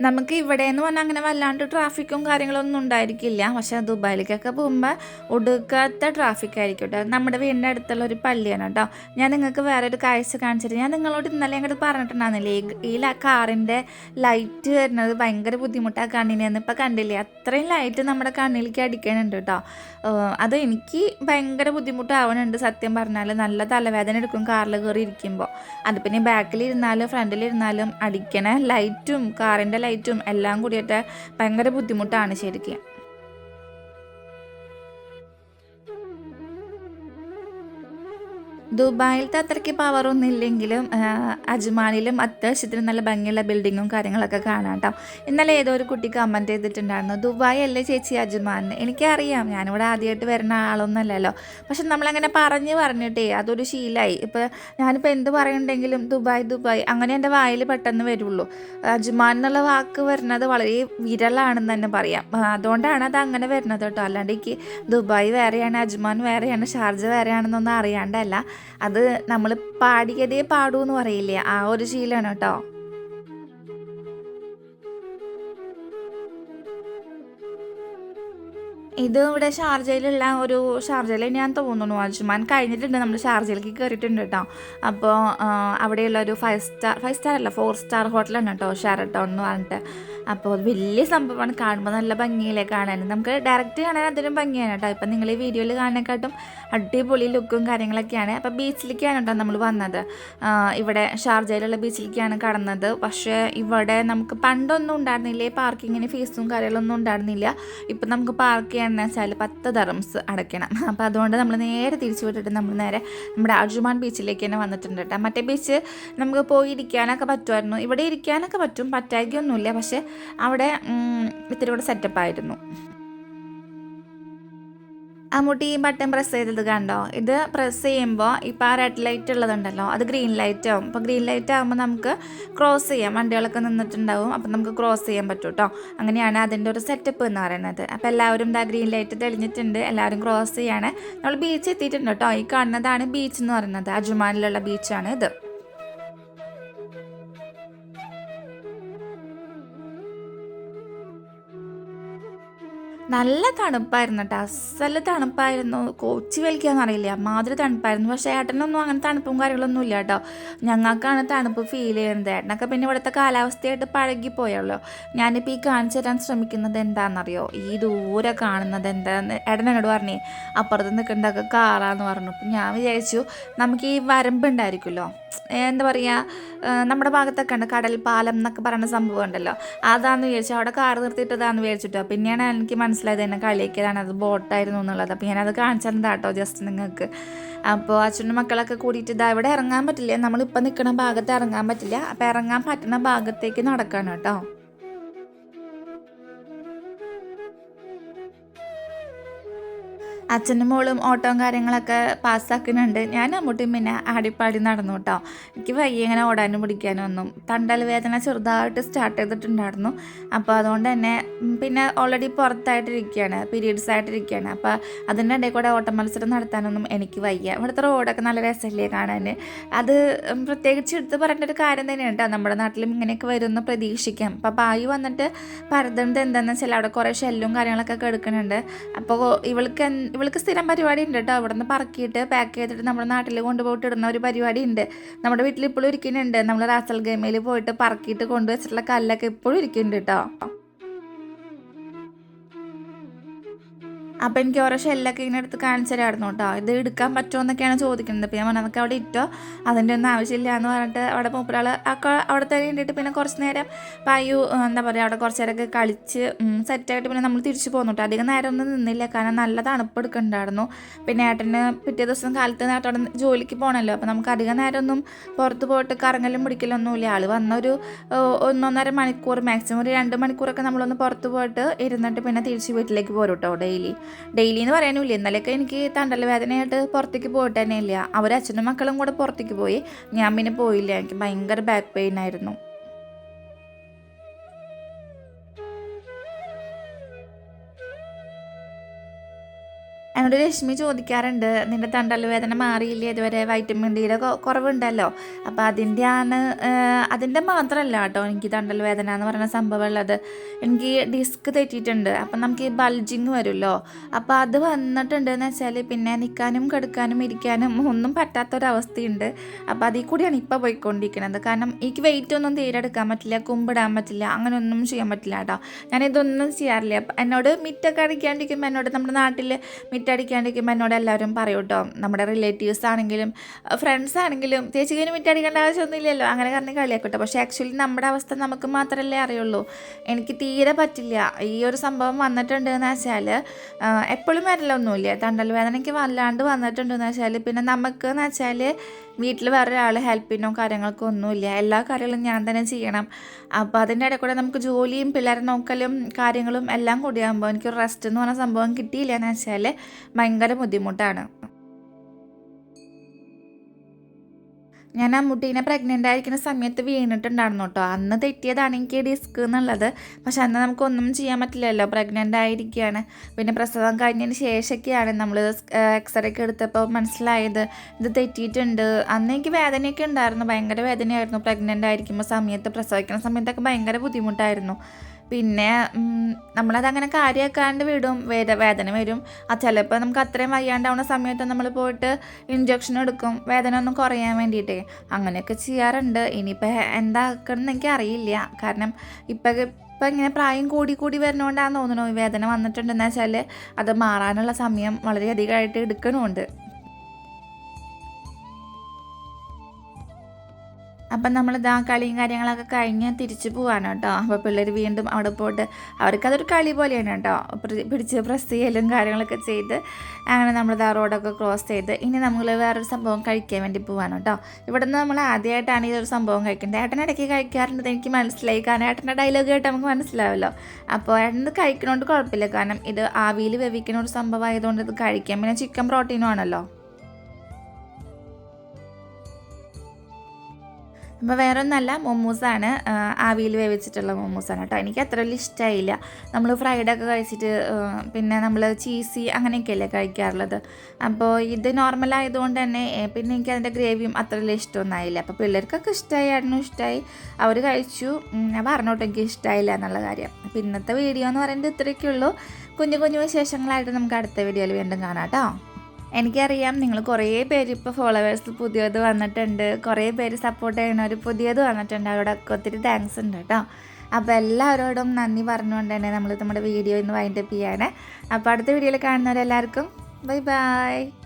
നമുക്ക് ഇവിടെ എന്ന് പറഞ്ഞാൽ അങ്ങനെ വല്ലാണ്ട് ട്രാഫിക്കും കാര്യങ്ങളൊന്നും ഉണ്ടായിരിക്കില്ല. പക്ഷേ ദുബായിലേക്കൊക്കെ പോകുമ്പോൾ ഒടുക്കാത്ത ട്രാഫിക് ആയിരിക്കും കേട്ടോ നമ്മുടെ വീടിന്റെ അടുത്തുള്ള ഒരു പള്ളിയാണ് കേട്ടോ ഞാൻ നിങ്ങൾക്ക് വേറെ ഒരു കാഴ്ച കാണിച്ചിട്ട് ഞാൻ നിങ്ങളോട് ഇന്നലെ അങ്ങോട്ട് പറഞ്ഞിട്ടുണ്ടായിരുന്നില്ലേ? ഈ- കാറിന്റെ ലൈറ്റ് വരുന്നത് ഭയങ്കര ബുദ്ധിമുട്ടാണ് കണ്ണിനെന്ന്. ഇപ്പം കണ്ടില്ലേ? അത്രയും ലൈറ്റ് നമ്മുടെ കണ്ണിലേക്ക് അടിക്കണുണ്ട് കേട്ടോ അത് എനിക്ക് ഭയങ്കര ബുദ്ധിമുട്ടാവണുണ്ട്. സത്യം പറഞ്ഞാൽ നല്ല തലവേദന എടുക്കും കാറിൽ കയറി ഇരിക്കുമ്പോൾ അത് പിന്നെ ബാക്കിലിരുന്നാലും ഫ്രണ്ടിലിരുന്നാലും അടിക്കണ ലൈറ്റും കാറിന്റെ ലൈറ്റും എല്ലാം കൂടിയിട്ട് ഭയങ്കര ബുദ്ധിമുട്ടാണ് ശരിക്കും. ദുബായിലത്തെ അത്രയ്ക്ക് പവറൊന്നും ഇല്ലെങ്കിലും അജ്മാനിലും അത്യാവശ്യത്തിന് നല്ല ഭംഗിയുള്ള ബിൽഡിങ്ങും കാര്യങ്ങളൊക്കെ കാണാം കേട്ടോ. ഇന്നലെ ഏതോ ഒരു കുട്ടി കമന്റ് ചെയ്തിട്ടുണ്ടായിരുന്നു ദുബായ് അല്ലേ ചേച്ചി അജ്മാൻ? എനിക്കറിയാം ഞാനിവിടെ ആദ്യമായിട്ട് വരുന്ന ആളൊന്നുമല്ലല്ലോ. പക്ഷെ നമ്മളങ്ങനെ പറഞ്ഞ് പറഞ്ഞിട്ടേ അതൊരു ശീലമായി ഇപ്പോൾ ഞാനിപ്പോൾ എന്ത് പറയുന്നുണ്ടെങ്കിലും ദുബായ് ദുബായ് അങ്ങനെ എന്റെ വായിൽ പെട്ടെന്ന് വരുള്ളൂ. അജ്മാൻ എന്നുള്ള വാക്ക് വരുന്നത് വളരെ വിരലാണെന്ന് തന്നെ പറയാം. അതുകൊണ്ടാണ് അത് അങ്ങനെ വരുന്നത് കേട്ടോ. അല്ലാണ്ട് എനിക്ക് ദുബായ് വേറെയാണ് അജ്മാൻ വേറെയാണ് ഷാർജ വേറെയാണെന്നൊന്നും അറിയാണ്ടല്ല. അത് നമ്മൾ പാടിയതേ പാടൂ എന്ന് പറയില്ലേ? ആ ഒരു ശീലമാണ് കേട്ടോ. ഇത് ഇവിടെ ഷാർജയിലുള്ള ഒരു ഷാർജയിൽ ഞാൻ തോന്നുന്നു അജ്മാൻ കഴിഞ്ഞിട്ടുണ്ട് നമ്മൾ ഷാർജയിലേക്ക് കയറിയിട്ടുണ്ട് കേട്ടോ. അപ്പോൾ അവിടെയുള്ള ഒരു ഫൈവ് സ്റ്റാർ ഫൈവ് സ്റ്റാർ അല്ല ഫോർ സ്റ്റാർ ഹോട്ടലാണ് കേട്ടോ ഷെറട്ടോൺ എന്ന് പറഞ്ഞിട്ട്. അപ്പോൾ വലിയ സംഭവമാണ്. കാണുമ്പോൾ നല്ല ഭംഗിയിലേക്ക് കാണാൻ. നമുക്ക് ഡയറക്റ്റ് കാണാൻ അതിലും ഭംഗിയാണ് കേട്ടോ. ഇപ്പം നിങ്ങൾ ഈ വീഡിയോയിൽ കാണാനെക്കാട്ടും അടിപൊളി ലുക്കും കാര്യങ്ങളൊക്കെയാണ്. അപ്പോൾ ബീച്ചിലേക്കാണ് കേട്ടോ നമ്മൾ വന്നത്. ഇവിടെ ഷാർജയിലുള്ള ബീച്ചിലേക്കാണ് കടന്നത്. പക്ഷേ ഇവിടെ നമുക്ക് പണ്ടൊന്നും ഉണ്ടായിരുന്നില്ല. പാർക്കിങ്ങിന് ഫീസും കാര്യങ്ങളൊന്നും ഉണ്ടായിരുന്നില്ല. ഇപ്പം നമുക്ക് പാർക്ക് ചെയ്യണമെന്ന് വെച്ചാൽ പത്ത് ദറംസ് അടയ്ക്കണം. അപ്പോൾ അതുകൊണ്ട് നമ്മൾ നേരെ തിരിച്ചു വിട്ടിട്ട് നമ്മൾ നേരെ നമ്മുടെ അർജുമാൻ ബീച്ചിലേക്ക് തന്നെ വന്നിട്ടുണ്ട് കേട്ടോ മറ്റേ ബീച്ച് നമുക്ക് പോയി ഇരിക്കാനൊക്കെ പറ്റുമായിരുന്നു. ഇവിടെ ഇരിക്കാനൊക്കെ പറ്റും. പറ്റായിക്കൊന്നുമില്ല പക്ഷേ അവിടെ ഇത്തിരി കൂടെ സെറ്റപ്പായിരുന്നു അമ്മൂട്ടി ഈ ബട്ടൺ പ്രസ് ചെയ്തത് കണ്ടോ? ഇത് പ്രസ് ചെയ്യുമ്പോൾ ഇപ്പോൾ ആ റെഡ് ലൈറ്റ് ഉള്ളതുണ്ടല്ലോ അത് ഗ്രീൻ ലൈറ്റ് ആവും. അപ്പോൾ ഗ്രീൻ ലൈറ്റ് ആകുമ്പോൾ നമുക്ക് ക്രോസ് ചെയ്യാം. വണ്ടികളൊക്കെ നിന്നിട്ടുണ്ടാവും. അപ്പോൾ നമുക്ക് ക്രോസ് ചെയ്യാൻ പറ്റും കേട്ടോ അങ്ങനെയാണ് അതിന്റെ ഒരു സെറ്റപ്പ് എന്ന് പറയുന്നത്. അപ്പോൾ എല്ലാവരും ഇതാ ഗ്രീൻ ലൈറ്റ് തെളിഞ്ഞിട്ടുണ്ട്. എല്ലാവരും ക്രോസ് ചെയ്യാണ്. നമ്മൾ ബീച്ച് എത്തിയിട്ടുണ്ട് കേട്ടോ. ഈ കാണുന്നതാണ് ബീച്ച് എന്ന് പറയുന്നത്. അജുമാനിലുള്ള ബീച്ചാണ് ഇത്. നല്ല തണുപ്പായിരുന്നു കേട്ടോ അസൽ തണുപ്പായിരുന്നു. കോച്ചി വലിക്കാന്ന് അറിയില്ല. മാതിരി തണുപ്പായിരുന്നു. പക്ഷേ ഏട്ടനൊന്നും അങ്ങനെ തണുപ്പും കാര്യങ്ങളൊന്നും ഇല്ല കേട്ടോ ഞങ്ങൾക്കാണ് തണുപ്പ് ഫീൽ ചെയ്യുന്നത്. ഏട്ടനൊക്കെ പിന്നെ ഇവിടുത്തെ കാലാവസ്ഥയായിട്ട് പഴകിപ്പോയല്ലോ. ഞാനിപ്പോൾ ഈ കാണിച്ചു തരാൻ ശ്രമിക്കുന്നത് എന്താണെന്നറിയോ? ഈ ദൂരെ കാണുന്നത് എന്താന്ന് ഏട്ടൻ എന്നോട് പറഞ്ഞേ. അപ്പുറത്ത് നിൽക്കേണ്ടതൊക്കെ കാറാന്ന് പറഞ്ഞു. ഞാൻ വിചാരിച്ചു നമുക്ക് ഈ വരമ്പുണ്ടായിരിക്കുമല്ലോ എന്താ പറയുക നമ്മുടെ ഭാഗത്തൊക്കെ ഉണ്ട് കടൽ പാലം എന്നൊക്കെ പറയുന്ന സംഭവം ഉണ്ടല്ലോ. അതാന്ന് വിചാരിച്ചു അവിടെ കാർ നിർത്തിയിട്ടതാന്ന് വിചാരിച്ചിട്ടോ. പിന്നെയാണ് എനിക്ക് മനസ്സിലായത് എന്നെ കളിയാക്കിയതാണ്. അത് ബോട്ടായിരുന്നു എന്നുള്ളത്. അപ്പോൾ ഞാനത് കാണിച്ചതാട്ടോ ജസ്റ്റ് നിങ്ങൾക്ക്. അപ്പോൾ അച്ഛനും മക്കളൊക്കെ കൂടിയിട്ട് ഇതാ ഇവിടെ ഇറങ്ങാൻ പറ്റില്ല. നമ്മളിപ്പോൾ നിൽക്കുന്ന ഭാഗത്ത് ഇറങ്ങാൻ പറ്റില്ല. അപ്പോൾ ഇറങ്ങാൻ പറ്റുന്ന ഭാഗത്തേക്ക് നടക്കണം കേട്ടോ അച്ഛനും മോളും ഓട്ടവും കാര്യങ്ങളൊക്കെ പാസ്സാക്കുന്നുണ്ട്. ഞാൻ അമ്മൂട്ടിയും പിന്നെ ആടിപ്പാടി നടന്നു കേട്ടോ. എനിക്ക് വയ്യ ഇങ്ങനെ ഓടാനും പിടിക്കാനും ഒന്നും. തണ്ടൽ വേദന ചെറുതായിട്ട് സ്റ്റാർട്ട് ചെയ്തിട്ടുണ്ടായിരുന്നു. അപ്പോൾ അതുകൊണ്ട് തന്നെ പിന്നെ ഓൾറെഡി പുറത്തായിട്ടിരിക്കുകയാണ് പീരീഡ്സ് ആയിട്ടിരിക്കുകയാണ്. അപ്പോൾ അതിന്റെ ഇടയിൽ കൂടെ ഓട്ട മത്സരം നടത്താനൊന്നും എനിക്ക് വയ്യ. ഇവിടുത്തെ റോഡൊക്കെ നല്ല രസമല്ലേ കാണാൻ അത് പ്രത്യേകിച്ച് എടുത്ത് പറയേണ്ട ഒരു കാര്യം തന്നെയാണ് കേട്ടോ. നമ്മുടെ നാട്ടിലും ഇങ്ങനെയൊക്കെ വരുമെന്ന് പ്രതീക്ഷിക്കാം. അപ്പോൾ പായ് വന്നിട്ട് പരതുന്നത് എന്താണെന്ന് വെച്ചാൽ അവിടെ കുറേ ഷെല്ലും കാര്യങ്ങളൊക്കെ കിടക്കുന്നുണ്ട് അപ്പോൾ ഇവൾക്ക് ഇവൾക്ക് സ്ഥിരം പരിപാടി ഉണ്ട് കേട്ടോ അവിടെ നിന്ന് പറക്കിയിട്ട് പാക്ക് ചെയ്തിട്ട് നമ്മുടെ നാട്ടിൽ കൊണ്ടുപോയിട്ട് ഇടുന്ന ഒരു പരിപാടി ഉണ്ട് നമ്മുടെ വീട്ടിൽ ഇപ്പോഴും ഇരിക്കുന്നുണ്ട്. നമ്മൾ റാസൽ ഗെയിമിൽ പോയിട്ട് പറക്കിയിട്ട് കൊണ്ടുവച്ചിട്ടുള്ള കല്ലൊക്കെ ഇപ്പോഴും ഇരിക്കുന്നുണ്ട് കേട്ടോ അപ്പം എനിക്ക് ഓരോ ഷെല്ലൊക്കെ ഇങ്ങനെ എടുത്ത് കാണിച്ചു തരായിരുന്നു കേട്ടോ ഇത് എടുക്കാൻ പറ്റുമോ എന്നൊക്കെയാണ് ചോദിക്കുന്നത്. അപ്പോൾ ഞാൻ നമുക്ക് അവിടെ ഇട്ടോ. അതിന്റെ ഒന്നും ആവശ്യമില്ല എന്ന് പറഞ്ഞിട്ട് അവിടെ മൂപ്പരാൾ അവിടെ തന്നെ ഇട്ടിട്ട് പിന്നെ കുറച്ച് നേരം പായു എന്താ പറയുക അവിടെ കുറച്ച് നേരമൊക്കെ കളിച്ച് സെറ്റായിട്ട് പിന്നെ നമ്മൾ തിരിച്ചു പോന്നു കേട്ടോ അധികം നേരം ഒന്നും നിന്നില്ല. കാരണം നല്ല തണുപ്പ് എടുക്കുന്നുണ്ടായിരുന്നു പിന്നെ ഏട്ടന് പിറ്റേ ദിവസം കാലത്ത് നേട്ടോടെ ജോലിക്ക് പോകണമല്ലോ അപ്പോൾ നമുക്ക് അധികം നേരമൊന്നും പുറത്ത് പോയിട്ട് കറങ്ങലും പിടിക്കലൊന്നുമില്ല ആൾ വന്നൊരു ഒരു ഒന്നൊന്നര മണിക്കൂർ മാക്സിമം ഒരു രണ്ട് മണിക്കൂറൊക്കെ നമ്മളൊന്ന് പുറത്ത് പോയിട്ട് ഇരുന്നിട്ട് പിന്നെ തിരിച്ച് വീട്ടിലേക്ക് പോരും കേട്ടോ ഡെയിലി. ഡെയിലി എന്ന് പറയാനുമില്ല. ഇന്നലെയൊക്കെ എനിക്ക് തണ്ടൽ വേദനയായിട്ട് പുറത്തേക്ക് പോയിട്ട് തന്നെ ഇല്ല അവർ അച്ഛനും മക്കളും കൂടെ പുറത്തേക്ക് പോയി. ഞാൻ പിന്നെ പോയില്ല. എനിക്ക് ഭയങ്കര ബാക്ക് പെയിൻ ആയിരുന്നു. എന്നോട് രശ്മി ചോദിക്കാറുണ്ട് നിന്റെ തണ്ടൽ വേദന മാറിയില്ലേ? ഇതുവരെ വൈറ്റമിൻ ഡിയുടെ കുറവുണ്ടല്ലോ. അപ്പോൾ അതിന്റെയാണ് അതിന്റെ മാത്രമല്ല കേട്ടോ എനിക്ക് തണ്ടൽ വേദന എന്ന് പറയുന്ന സംഭവം ഉള്ളത് എനിക്ക് ഡിസ്ക് തെറ്റിയിട്ടുണ്ട് അപ്പം നമുക്ക് ഈ ബൾജിങ് വരുമല്ലോ. അപ്പോൾ അത് വന്നിട്ടുണ്ട് എന്ന് വെച്ചാൽ പിന്നെ നിൽക്കാനും കിടക്കാനും ഇരിക്കാനും ഒന്നും പറ്റാത്തൊരവസ്ഥയുണ്ട്. അപ്പോൾ അതിൽ കൂടിയാണ് ഇപ്പോൾ പോയിക്കൊണ്ടിരിക്കുന്നത് കാരണം എനിക്ക് വെയിറ്റ് ഒന്നും തീരെ എടുക്കാൻ പറ്റില്ല കുമ്പിടാൻ പറ്റില്ല അങ്ങനെ ഒന്നും ചെയ്യാൻ പറ്റില്ല കേട്ടോ. ഞാൻ ഇതൊന്നും ചെയ്യാറില്ല. അപ്പം എന്നോട് മിറ്റൊക്കെ അടിക്കാണ്ടിരിക്കുമ്പോൾ എന്നോട് നമ്മുടെ നാട്ടിൽ മിറ്റ അടിക്കാണ്ടിരിക്കുമ്പോൾ എന്നോട് എല്ലാവരും പറയും കേട്ടോ നമ്മുടെ റിലേറ്റീവ്സ് ആണെങ്കിലും ഫ്രണ്ട്സ് ആണെങ്കിലും ചേച്ചിക്ക് മിറ്റ അടിക്കേണ്ട ആവശ്യമൊന്നുമില്ലല്ലോ. അങ്ങനെ കാരണം കളിയാക്കട്ടെ പക്ഷേ ആക്ച്വലി നമ്മുടെ അവസ്ഥ നമുക്ക് മാത്രമല്ലേ അറിയുള്ളൂ. എനിക്ക് തീരെ പറ്റില്ല. ഈ ഒരു സംഭവം വന്നിട്ടുണ്ട് എന്ന് വെച്ചാൽ എപ്പോഴും വരലൊന്നുമില്ല. തണ്ടൽ എനിക്ക് വല്ലാണ്ട് വന്നിട്ടുണ്ടെന്ന് വെച്ചാൽ പിന്നെ നമുക്ക് എന്ന് വെച്ചാൽ വീട്ടിൽ വേറെ ഒരാൾ ഹെൽപ്പിനോ കാര്യങ്ങൾക്കോ ഒന്നുമില്ല. എല്ലാ കാര്യങ്ങളും ഞാൻ തന്നെ ചെയ്യണം. അപ്പോൾ അതിന്റെ ഇടയിൽ കൂടെ നമുക്ക് ജോലിയും പിള്ളേരെ നോക്കലും കാര്യങ്ങളും എല്ലാം കൂടിയാകുമ്പോൾ എനിക്കൊരു റെസ്റ്റ് എന്ന് പറഞ്ഞ സംഭവം കിട്ടിയില്ല എന്ന് വെച്ചാൽ ഭയങ്കര ബുദ്ധിമുട്ടാണ്. ഞാൻ അമ്മൂട്ടീനെ പ്രഗ്നന്റ് ആയിരിക്കുന്ന സമയത്ത് വീണിട്ടുണ്ടായിരുന്നു കേട്ടോ. അന്ന് തെറ്റിയതാണ് എനിക്ക് ഡിസ്ക് എന്നുള്ളത്. പക്ഷെ അന്ന് നമുക്കൊന്നും ചെയ്യാൻ പറ്റില്ലല്ലോ. പ്രഗ്നന്റ് ആയിരിക്കുകയാണ്. പിന്നെ പ്രസവം കഴിഞ്ഞതിന് ശേഷമൊക്കെയാണ് നമ്മൾ എക്സ്റേ ഒക്കെ എടുത്തപ്പോൾ മനസ്സിലായത് ഇത് തെറ്റിയിട്ടുണ്ട്. അന്ന് എനിക്ക് വേദനയൊക്കെ ഉണ്ടായിരുന്നു. ഭയങ്കര വേദനയായിരുന്നു. പ്രഗ്നന്റ് ആയിരിക്കുമ്പോൾ സമയത്ത് പ്രസവിക്കുന്ന സമയത്തൊക്കെ ഭയങ്കര ബുദ്ധിമുട്ടായിരുന്നു. പിന്നെ നമ്മളതങ്ങനെ കാര്യമാക്കാണ്ട് വിടും. വേദ വേദന വരും. ആ ചിലപ്പോൾ നമുക്ക് അത്രയും വയ്യാണ്ടാവുന്ന സമയത്ത് നമ്മൾ പോയിട്ട് ഇഞ്ചക്ഷൻ എടുക്കും. വേദന ഒന്നും കുറയാൻ വേണ്ടിയിട്ടേ അങ്ങനെയൊക്കെ ചെയ്യാറുണ്ട്. ഇനിയിപ്പോൾ എന്താക്കണം എനിക്ക് അറിയില്ല കാരണം ഇപ്പം ഇപ്പം ഇങ്ങനെ പ്രായം കൂടി കൂടി വരണോണ്ടാന്ന് തോന്നുന്നു. വേദന വന്നിട്ടുണ്ടെന്ന് വെച്ചാൽ അത് മാറാനുള്ള സമയം വളരെയധികമായിട്ട് എടുക്കണമുണ്ട് അപ്പം നമ്മൾ ഇതാ കളിയും കാര്യങ്ങളൊക്കെ കഴിഞ്ഞ് തിരിച്ചു പോവാണ് കേട്ടോ. അപ്പോൾ പിള്ളേർ വീണ്ടും അവിടെ പോയിട്ട് അവർക്കതൊരു കളി പോലെയാണ് കേട്ടോ. പിടിച്ച് പ്രസ് ചെയ്യലും കാര്യങ്ങളൊക്കെ ചെയ്ത് അങ്ങനെ നമ്മൾ ഇതാ റോഡൊക്കെ ക്രോസ് ചെയ്ത് ഇനി നമ്മൾ വേറൊരു സംഭവം കഴിക്കാൻ വേണ്ടി പോവാണ് കേട്ടോ. ഇവിടെ നിന്ന് നമ്മൾ ആദ്യമായിട്ടാണ് ഈ ഒരു സംഭവം കഴിക്കുന്നത്. ഏട്ടൻ ഇടയ്ക്ക് കഴിക്കാറുണ്ട് എനിക്ക് മനസ്സിലായി. കാരണം ഏട്ടന്റെ ഡയലോഗ് കേട്ട് നമുക്ക് മനസ്സിലാവല്ലോ. അപ്പോൾ ഏട്ടൻ ഇത് കഴിക്കണോണ്ട് കുഴപ്പമില്ല. കാരണം ഇത് ആവിയിൽ വേവിക്കുന്ന ഒരു സംഭവം ആയതുകൊണ്ട് ഇത് കഴിക്കാം. പിന്നെ ചിക്കൻ പ്രോട്ടീനും ആണല്ലോ. അപ്പോൾ വേറെ ഒന്നല്ല മൊമോസാണ് ആവിയിൽ വേവിച്ചിട്ടുള്ള മൊമോസാണ് കേട്ടോ. എനിക്ക് അത്ര വലിയ ഇഷ്ടമായില്ല നമ്മൾ ഫ്രൈഡ് ഒക്കെ കഴിച്ചിട്ട് പിന്നെ നമ്മൾ ചീസി അങ്ങനെയൊക്കെയല്ലേ കഴിക്കാറുള്ളത്. അപ്പോൾ ഇത് നോർമൽ ആയതുകൊണ്ട് തന്നെ പിന്നെ എനിക്ക് അതിന്റെ ഗ്രേവിയും അത്ര വലിയ ഇഷ്ടമൊന്നും ആയില്ല അപ്പോൾ പിള്ളേർക്കൊക്കെ ഇഷ്ടമായി ആയിരുന്നു ഇഷ്ടമായി അവർ കഴിച്ചു. ഞാൻ പറഞ്ഞോട്ടെ എനിക്ക് ഇഷ്ടമായില്ല എന്നുള്ള കാര്യം. അപ്പോൾ ഇന്നത്തെ വീഡിയോ എന്ന് പറയുന്നത് ഇത്രയൊക്കെ ഉള്ളൂ കുഞ്ഞു കുഞ്ഞു വിശേഷങ്ങളായിട്ട് നമുക്ക് അടുത്ത വീഡിയോയിൽ വീണ്ടും കാണാം കേട്ടോ. എനിക്കറിയാം നിങ്ങൾ കുറേ പേര് ഇപ്പോൾ ഫോളോവേഴ്സ് പുതിയത് വന്നിട്ടുണ്ട്. കുറേ പേര് സപ്പോർട്ട് ചെയ്യണവർ പുതിയത് വന്നിട്ടുണ്ട്. അവരോടൊക്കെ ഒത്തിരി താങ്ക്സ് ഉണ്ട് കേട്ടോ. അപ്പോൾ എല്ലാവരോടും നന്ദി പറഞ്ഞുകൊണ്ട് തന്നെ നമ്മൾ നമ്മുടെ വീഡിയോ ഇന്ന് വൈൻഡപ്പ് ചെയ്യാനേ അപ്പോൾ അടുത്ത വീഡിയോയിൽ കാണുന്നവരെല്ലാവർക്കും ബൈ ബൈ